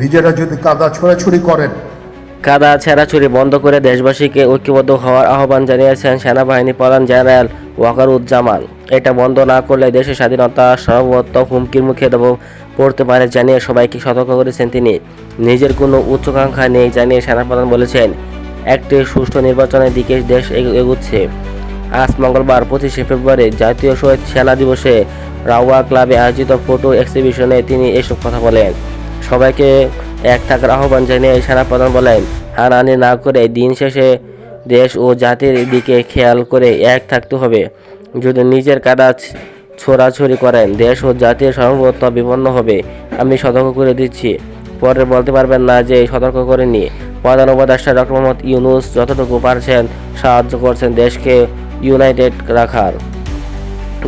নিজেরা যদি কাদা ছোড়াছুড়ি করেন। কাদা ছেঁড়াছুড়ি বন্ধ করে দেশবাসীকে ঐক্যবদ্ধ হওয়ার আহ্বান জানিয়েছেন সেনাবাহিনী প্রধান জেনারেল ওয়াকারুজ্জামান। এটা বন্ধ না করলে দেশের স্বাধীনতা সর্বত্র হুমকির মুখে দেব পড়তে পারে জানিয়ে সবাইকে সতর্ক করেছেন তিনি। নিজের কোনো উচ্চাকাঙ্ক্ষা নেই জানিয়ে সেনাপ্রধান বলেছেন, একটি সুষ্ঠু নির্বাচনের দিকে দেশ এগুচ্ছে। আজ মঙ্গলবার পঁচিশে ফেব্রুয়ারি জাতীয় শহীদ সেনা দিবসে রাওয়া ক্লাবে আয়োজিত ফটো এক্সিবিশনে তিনি এসব কথা বলেন। সবাইকে এক থাকার আহ্বান জানিয়ে সেনাপ্রধান বলেন, হানাহানি না করে দিন শেষে দেশ ও জাতির দিকে খেয়াল করে এক থাকতে হবে। যদি নিজের কাদা ছোড়াছড়ি করেন, দেশ ও জাতির সর্বত্র বিপন্ন হবে। আমি সতর্ক করে দিচ্ছি। পরে বলতে পারবেন না যে সতর্ক করেনি প্রধান উপদেষ্টা ডক্টর মোহাম্মদ ইউনুস যতটুকু পারছেন সাহায্য করছেন দেশকে ইউনাইটেড রাখার।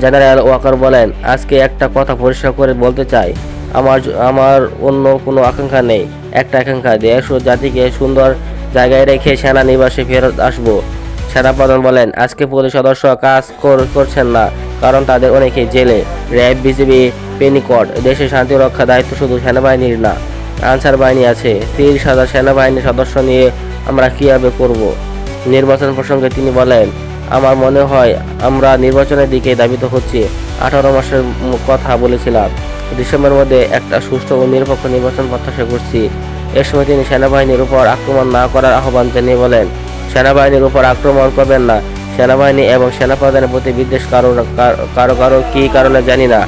জেনারেল ওয়াকার বলেন, আজকে একটা কথা পরিষ্কার করে বলতে চাই। আমার আমার অন্য কোনো আকাঙ্ক্ষা নেই। একটা আকাঙ্ক্ষা দেশ ও জাতিকে সুন্দর জায়গায় রেখে সেনা নিবাসে ফেরত আসব। সেনাপ্রধান বলেন, আজকে পুলিশ সদস্য কাজ কর- করছেন না, কারণ তাদের অনেকেই জেলে। র্যাব, বিজিবি, পেনিকট দেশের শান্তি রক্ষা দায়িত্ব শুধু সেনাবাহিনীর না, আনসার বাহিনী আছে। তিরিশ হাজার সেনাবাহিনীর সদস্য নিয়ে আমরা কীভাবে করব? নির্বাচন প্রসঙ্গে তিনি বলেন আমার মনে হয় আমরা নির্বাচনের দিকে দাবিত হচ্ছি। আঠারো মাসের কথা বলেছিলাম। ডিসেম্বরের মধ্যে একটা সুষ্ঠু ও নিরপেক্ষ নির্বাচন প্রত্যাশা করছি। এ সময় তিনি সেনাবাহিনীর উপর আক্রমণ না করার আহ্বান জানিয়ে বলেন, সেনাবাহিনীর উপর আক্রমণ করবেন না। সেনাবাহিনী এবং সেনাপ্রধানের প্রতি বিদ্বেষ কারও কারও কারও কী কারণে জানি না।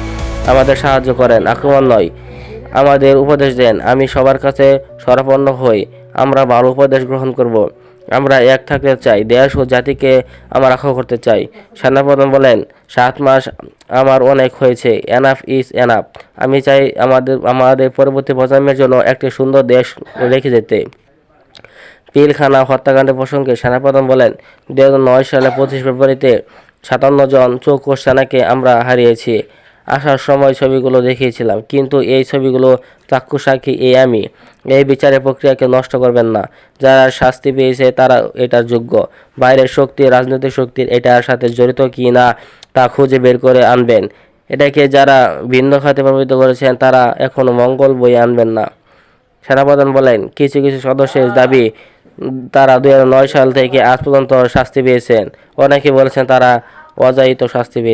আমাদের সাহায্য করেন, আক্রমণ নয়। আমাদের উপদেশ দেন। আমি সবার কাছে সরাপন্ন হই। আমরা ভালো উপদেশ গ্রহণ করব। আমরা এক থাকতে চাই, দেশ ও জাতিকে আমরা রক্ষা করতে চাই। সেনাপ্রধান বলেন, সাত মাস আমার অনেক হয়েছে এনাফ ইজ এনাফ আমি চাই আমাদের আমাদের পরবর্তী প্রজন্মের জন্য একটি সুন্দর দেশ রেখে যেতে। পিলখানা হত্যাকাণ্ডের প্রসঙ্গে সেনাপ্রধান বলেন দু সালে পঁচিশ ফেব্রুয়ারিতে সাতান্ন জন চৌকস সেনাকে আমরা হারিয়েছি। আসার সময় ছবিগুলো দেখিয়েছিলাম, কিন্তু এই ছবিগুলো চাক্ষু সাক্ষী এই আমি। এই বিচারের প্রক্রিয়াকে নষ্ট করবেন না। যারা শাস্তি পেয়েছে তারা এটার যোগ্য। বাইরের শক্তি, রাজনৈতিক শক্তির এটার সাথে জড়িত কি না তা খুঁজে বের করে আনবেন। এটাকে যারা ভিন্ন খাতে প্রভাবিত করেছেন তারা এখনও মঙ্গল বই আনবেন না। সেনাপ্রধান বলেন, কিছু কিছু সদস্যের দাবি তারা দু হাজার নয় সাল থেকে আজ পর্যন্ত শাস্তি পেয়েছেন। অনেকে বলেছেন তারা অজায়িত শাস্তি পেয়েছেন